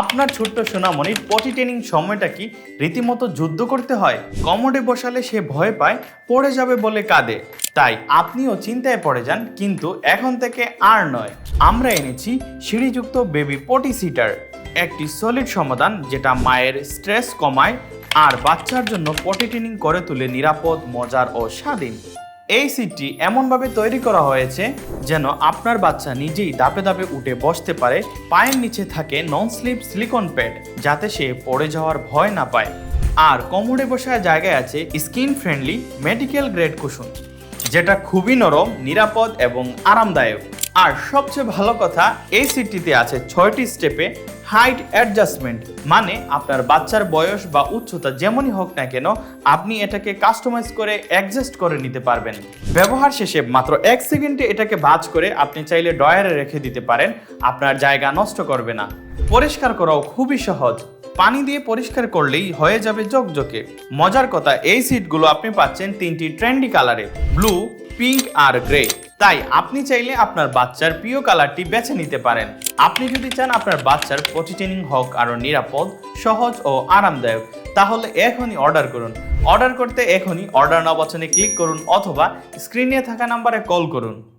আপনার ছোট্ট সোনামণির পটি ট্রেনিং সময়টা কি রীতিমতো যুদ্ধ করতে হয়? কমোডে বসালে সে ভয় পায়, পড়ে যাবে বলে কাঁদে। তাই আপনিও চিন্তায় পড়ে যান, কিন্তু এখন থেকে আর নয়। আমরা এনেছি সিঁড়িযুক্ত বেবি পটি সিটার একটি সলিড সমাধান যেটা মায়ের স্ট্রেস কমায় আর বাচ্চার জন্য পটি ট্রেনিং করে তুলে নিরাপদ, মজার ও স্বাধীন। এই সিটটি এমনভাবে তৈরি করা হয়েছে যেন আপনার বাচ্চা নিজেই দাপে দাপে উঠে বসতে পারে, পায়ের নিচে থাকে নন স্লিপ সিলিকন প্যাড যাতে সে পড়ে যাওয়ার ভয় না পায়। আর কোমরে বসার জায়গায় আছে skin friendly medical grade cushion যেটা খুবই নরম, নিরাপদ এবং আরামদায়ক। আর সবচেয়ে ভালো কথা, এই সিটটিতে আছে ছয়টি স্টেপে হাইট অ্যাডজাস্টমেন্ট মানে আপনার বাচ্চার বয়স বা উচ্চতা যেমনই হোক না কেন, আপনি এটাকে কাস্টমাইজ করে অ্যাডজাস্ট করে নিতে পারবেন। ব্যবহার শেষে মাত্র এক সেকেন্ডে এটাকে ভাঁজ করে আপনি চাইলে ডয়ারে রেখে দিতে পারেন, আপনার জায়গা নষ্ট করবে না। পরিষ্কার করাও খুবই সহজ। পানি দিয়ে পরিষ্কার করলেই হয়ে যাবে জকজকে। মজার কথা, এই সিটগুলো আপনি পাচ্ছেন তিনটি ট্রেন্ডি কালারে, ব্লু, পিঙ্ক আর গ্রে। তাই আপনি চাইলে আপনার বাচ্চার প্রিয় কালারটি বেছে নিতে পারেন। আপনি যদি চান আপনার বাচ্চার পটি ট্রেনিং হোক আরও নিরাপদ, সহজ ও আরামদায়ক, তাহলে এখনই অর্ডার করুন। অর্ডার করতে এখনই অর্ডার নাও ক্লিক করুন অথবা স্ক্রিনে থাকা নাম্বারে কল করুন।